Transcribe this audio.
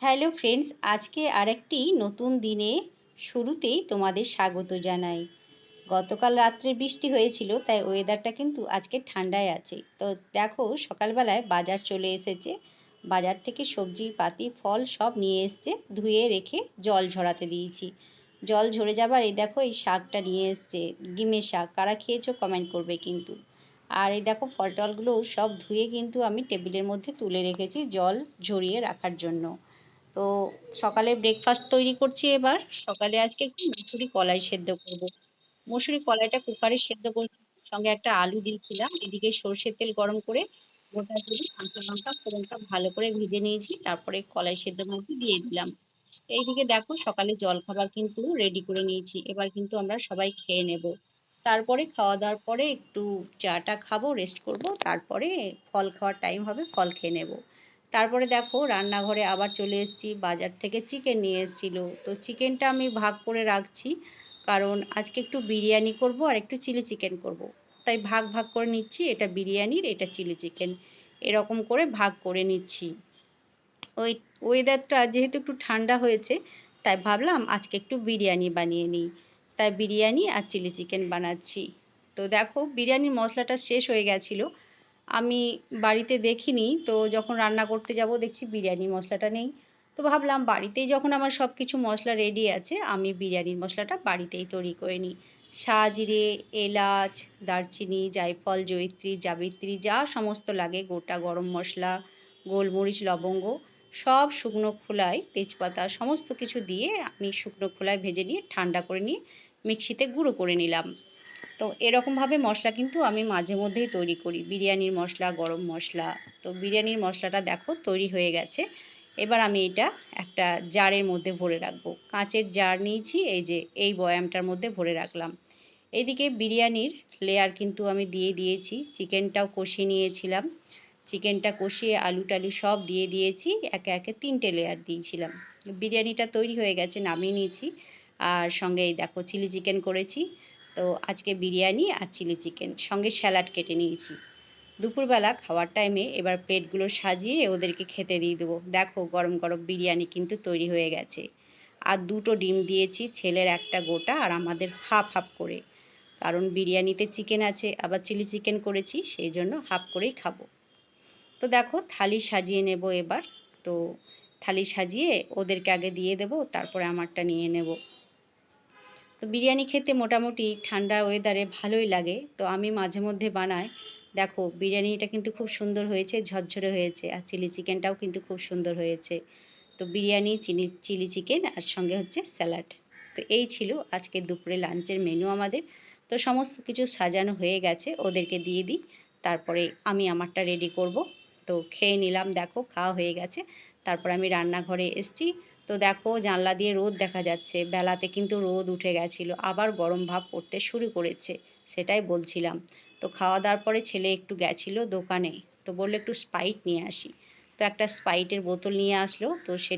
Hello friends, আজকে আরেকটি নতুন দিনে শুরুতেই তোমাদের স্বাগত জানাই। গতকাল রাত্রে বৃষ্টি হয়েছিল, তাই ওয়েদারটা কিন্তু আজকে ঠান্ডায় আছে। তো দেখো, সকালবেলায় বাজার চলে এসেছে। বাজার থেকে সবজি, পাতি, ফল সব নিয়ে এসছে। ধুয়ে রেখে জল ঝরাতে দিয়েছি। জল ঝরে যাবার এই দেখো, এই শাকটা নিয়ে এসছে। গিমে শাক, কারা খেয়েছো কমেন্ট করবে কিন্তু। আর এই দেখো ফল টলগুলো সব ধুয়ে কিন্তু আমি টেবিলের মধ্যে তুলে রেখেছি জল ঝরিয়ে রাখার জন্য। তো সকালে ব্রেকফাস্ট তৈরি করছি এবার। সকালে আজকে একটু মুসুরি কলাই সেদ্ধ করব। মুসুরি কলাইটা কুকারে সেদ্ধ করছি সঙ্গে একটা আলু দিয়েছিলাম। এদিকে সর্ষের তেল গরম করে গোটা জিরে কাঁচা লঙ্কা, ফোড়নটা ভালো করে ভেজে নিয়েছি। তারপরে কলাই সেদ্ধ মধ্যে দিয়ে দিলাম। এইদিকে দেখো সকালে জল খাবার কিন্তু রেডি করে নিয়েছি। এবার কিন্তু আমরা সবাই খেয়ে নেব। তারপরে খাওয়া দাওয়ার পরে একটু চাটা খাব রেস্ট করব। তারপরে ফল খাওয়ার টাইম হবে, ফল খেয়ে নেব। তারপরে দেখো রান্নাঘরে আবার চলে এসেছি, বাজার থেকে চিকেন নিয়ে এসেছিল। তো চিকেনটা আমি ভাগ করে রাখছি, কারণ আজকে একটু বিরিয়ানি করব আর একটু চিলি চিকেন করব। তাই ভাগ ভাগ করে নিচ্ছি, এটা বিরিয়ানির, এটা চিলি চিকেন এরকম করে ভাগ করে নিচ্ছি। ওই ওয়েদারটা যেহেতু একটু ঠান্ডা হয়েছে, তাই ভাবলাম আজকে একটু বিরিয়ানি বানিয়ে নিই। তাই বিরিয়ানি আর চিলি চিকেন বানাচ্ছি। তো দেখো বিরিয়ানির মশলাটা শেষ হয়ে গেছিল আমি বাড়িতে দেখিনি, তো যখন রান্না করতে যাব দেখছি বিরিয়ানি মশলাটা নেই। তো ভাবলাম বাড়িতেই যখন আমার সব কিছু মশলা রেডি আছে, আমি বিরিয়ানির মশলাটা বাড়িতেই তৈরি করে নিই। জিরে এলাচ, দারচিনি, জায়ফল, জয়িত্রী, জাবিত্রী, যা সমস্ত লাগে, গোটা গরম মশলা, গোলমরিচ, লবঙ্গ, সব শুকনো খোলায় তেজপাতা, সমস্ত কিছু দিয়ে আমি শুকনো খোলায় ভেজে নিয়ে ঠান্ডা করে নিয়ে মিক্সিতে গুঁড়ো করে নিলাম। তো এরকমভাবে মশলা কিন্তু আমি মাঝে মধ্যেই তৈরি করি। বিরিয়ানির মশলা, গরম মশলা, তো বিরিয়ানির মশলাটা দেখো তৈরি হয়ে গেছে। এবার আমি এটা একটা জারের মধ্যে ভরে রাখব। কাঁচের জার নিয়েছি, এই যে এই বয়ামটার মধ্যে ভরে রাখলাম। এইদিকে বিরিয়ানির লেয়ার কিন্তু আমি দিয়ে দিয়েছি। চিকেনটাও কষিয়ে নিয়েছিলাম। চিকেনটা কষিয়ে আলু টালু সব দিয়ে দিয়েছি। একে একে তিনটে লেয়ার দিয়েছিলাম। বিরিয়ানিটা তৈরি হয়ে গেছে, নামিয়ে নিয়েছি। আর সঙ্গে এই দেখো চিলি চিকেন করেছি। তো আজকে বিরিয়ানি আর চিলি চিকেন সঙ্গে স্যালাড কেটে নিয়েছি। দুপুরবেলা খাওয়ার টাইমে এবার প্লেটগুলো সাজিয়ে ওদেরকে খেতে দিয়ে দেবো। দেখো গরম গরম বিরিয়ানি কিন্তু তৈরি হয়ে গেছে। আর দুটো ডিম দিয়েছি, ছেলের একটা গোটা আর আমাদের হাফ হাফ করে। কারণ বিরিয়ানিতে চিকেন আছে, আবার চিলি চিকেন করেছি, সেই জন্য হাফ করেই খাব। তো দেখো থালি সাজিয়ে নেব এবার। তো থালি সাজিয়ে ওদেরকে আগে দিয়ে দেব, তারপরে আমারটা নিয়ে নেব। তো বিরিয়ানি খেতে মোটামুটি ঠান্ডা ওয়েদারে ভালোই লাগে। তো আমি মাঝে মধ্যে বানাই। দেখো, বিরিয়ানিটা কিন্তু খুব সুন্দর হয়েছে, ঝরঝরে হয়েছে, আর চিলি চিকেনটাও কিন্তু খুব সুন্দর হয়েছে। তো বিরিয়ানি চিলি চিলি চিকেন আর সঙ্গে হচ্ছে স্যালাড তো এই ছিল আজকে দুপুরে লাঞ্চের মেনু আমাদের। তো সমস্ত কিছু সাজানো হয়ে গেছে, ওদেরকে দিয়ে দিই। তারপরে আমি আমারটা রেডি করব। তো খেয়ে নিলাম, দেখো, খাওয়া হয়ে গেছে। তারপর আমি রান্নাঘরে এসছি। তো দেখো জানলা দিয়ে রোদ দেখা যাচ্ছে। বেলাতে কিন্তু রোদ উঠে গেছিল। আবার গরম ভাব পড়তে শুরু করেছে, সেটাই বলছিলাম। তো খাওয়া দাওয়ার পরে ছেলে একটু গেছিল দোকানে, তো বলল একটু স্পাইট নিয়ে আসি। তো একটা স্প্রাইটের বোতল নিয়ে আসলো, তো সে